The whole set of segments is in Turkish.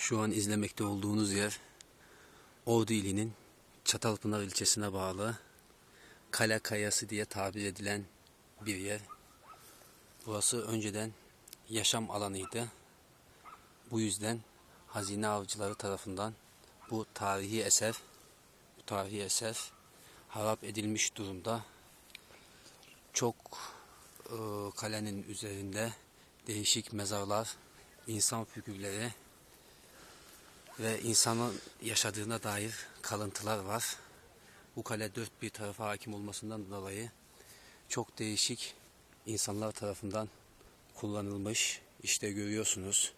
Şu an izlemekte olduğunuz yer Ordu ilinin Çatalpınar ilçesine bağlı Kale Kayası diye tabir edilen bir yer. Burası önceden yaşam alanıydı. Bu yüzden hazine avcıları tarafından bu tarihi eser bu tarihi eser harap edilmiş durumda. Çok e, kalenin üzerinde değişik mezarlar, insan figürleri ve insanın yaşadığına dair kalıntılar var. Bu kale dört bir tarafa hakim olmasından dolayı çok değişik insanlar tarafından kullanılmış. İşte görüyorsunuz.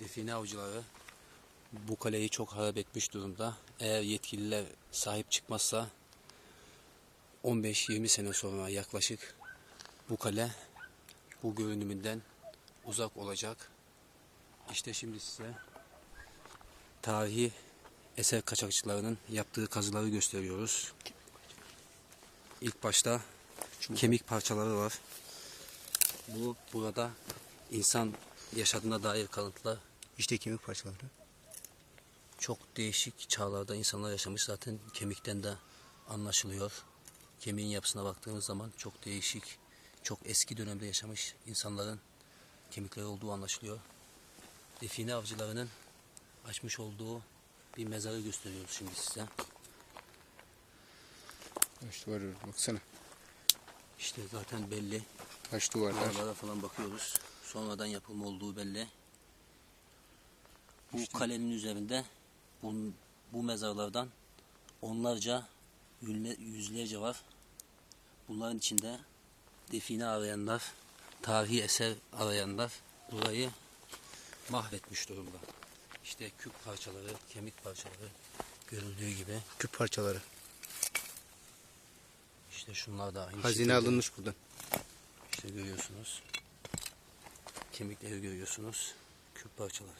Define avcıları bu kaleyi çok harap etmiş durumda. Eğer yetkililer sahip çıkmazsa 15-20 sene sonra yaklaşık bu kale bu görünümünden uzak olacak. İşte şimdi size tarihi eser kaçakçılarının yaptığı kazıları gösteriyoruz. İlk başta kemik parçaları var. Bu burada insan yaşadığına dair kalıntılar İşte kemik parçaları. Çok değişik çağlarda insanlar yaşamış zaten kemikten de anlaşılıyor. Kemiğin yapısına baktığımız zaman çok değişik, çok eski dönemde yaşamış insanların kemikleri olduğu anlaşılıyor. Define avcılarının açmış olduğu bir mezarı gösteriyoruz şimdi size. Taş duvarı baksana. İşte zaten belli. Taş duvarlar. Duvarlara falan bakıyoruz. Sonradan yapılma olduğu belli. Bu kalenin üzerinde bu, bu mezarlardan onlarca, yüzle- yüzlerce var. Bunların içinde define arayanlar, tarihi eser arayanlar burayı mahvetmiş durumda. İşte küp parçaları, kemik parçaları görüldüğü gibi. Küp parçaları. İşte şunlar da aynı Hazine şekilde. alınmış buradan. İşte görüyorsunuz. Kemikleri görüyorsunuz. Küp parçalar.